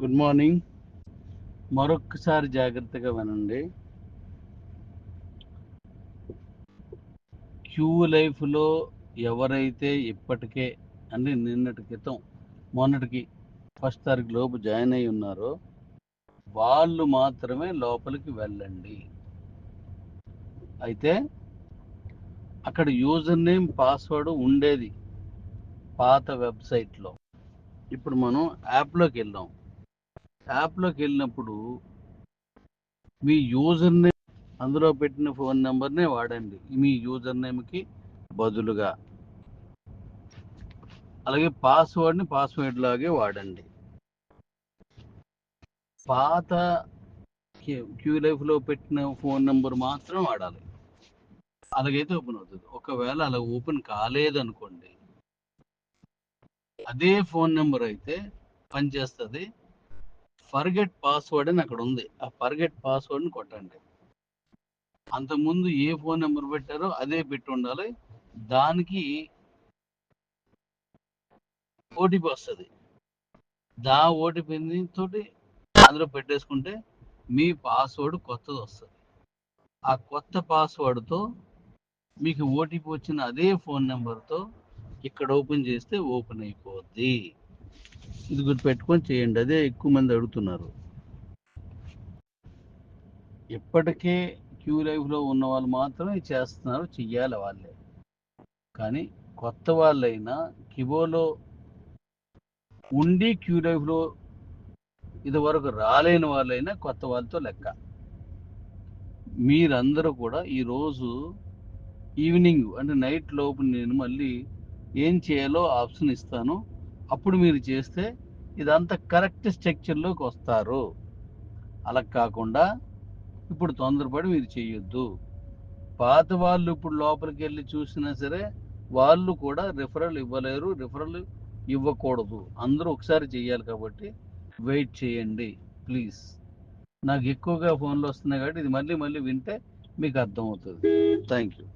Good morning. మరొక్కసారి జాగ్రత్తగా వినండి. క్యూ లైఫ్లో ఎవరైతే ఇప్పటికే అంటే నిన్నటి క్రితం మొన్నటికి ఫస్ట్ తారీఖు లోపు జాయిన్ అయి ఉన్నారో వాళ్ళు మాత్రమే లోపలికి వెళ్ళండి. అయితే అక్కడ యూజర్ నేమ్ పాస్వర్డ్ ఉండేది పాత వెబ్సైట్లో. ఇప్పుడు మనం యాప్లోకి వెళ్ళాం యాప్లోకి వెళ్ళినప్పుడు మీ యూజర్ నేమ్ అందులో పెట్టిన ఫోన్ నెంబర్నే వాడండి. మీ యూజర్ నేమ్కి బదులుగా. అలాగే పాస్వర్డ్ని పాస్వర్డ్ లాగే వాడండి. పాత క్యూ లైఫ్లో పెట్టిన ఫోన్ నెంబర్ మాత్రం వాడాలి. అలాగైతే ఓపెన్ అవుతుంది. ఒకవేళ అలా ఓపెన్ కాలేదనుకోండి అదే ఫోన్ నెంబర్ అయితే పనిచేస్తుంది. ఫర్గెట్ పాస్వర్డ్ అని అక్కడ ఉంది. ఆ ఫర్గెట్ పాస్వర్డ్ని కొట్టండి. అంతకుముందు ఏ ఫోన్ నెంబర్ పెట్టారో అదే పెట్టి ఉండాలి. దానికి ఓటీపీ వస్తుంది. దా ఓటీపీ తోటి అందులో పెట్టేసుకుంటే మీ పాస్వర్డ్ కొత్తది వస్తుంది. ఆ కొత్త పాస్వర్డ్తో మీకు ఓటీపీ వచ్చిన అదే ఫోన్ నెంబర్తో ఇక్కడ ఓపెన్ చేస్తే ఓపెన్ అయిపోద్ది. ఇది గుర్తు పెట్టుకొని చేయండి. అదే ఎక్కువ మంది అడుగుతున్నారు. ఇప్పటికే క్యూ లైఫ్లో ఉన్న వాళ్ళు మాత్రమే చేస్తున్నారు చెయ్యాలి వాళ్ళే. కానీ కొత్త వాళ్ళైనా కిబోలో ఉండి క్యూ లైఫ్లో ఇదివరకు రాలేని వాళ్ళైనా కొత్త వాళ్ళతో లెక్క. మీరందరూ కూడా ఈరోజు ఈవినింగ్ అంటే నైట్ లోపు నేను మళ్ళీ ఏం చేయాలో ఆప్షన్ ఇస్తాను. అప్పుడు మీరు చేస్తే ఇదంతా కరెక్ట్ స్ట్రక్చర్లోకి వస్తారు. అలా కాకుండా ఇప్పుడు తొందరపడి మీరు చేయొద్దు. పాత వాళ్ళు ఇప్పుడు లోపలికి వెళ్ళి చూసినా సరే వాళ్ళు కూడా రిఫరల్ ఇవ్వలేరు రిఫరల్ ఇవ్వకూడదు. అందరూ ఒకసారి చేయాలి కాబట్టి వెయిట్ చేయండి ప్లీజ్. నాకు ఎక్కువగా ఫోన్లు వస్తున్నాయి కాబట్టి ఇది మళ్ళీ మళ్ళీ వింటే మీకు అర్థమవుతుంది. Thank you.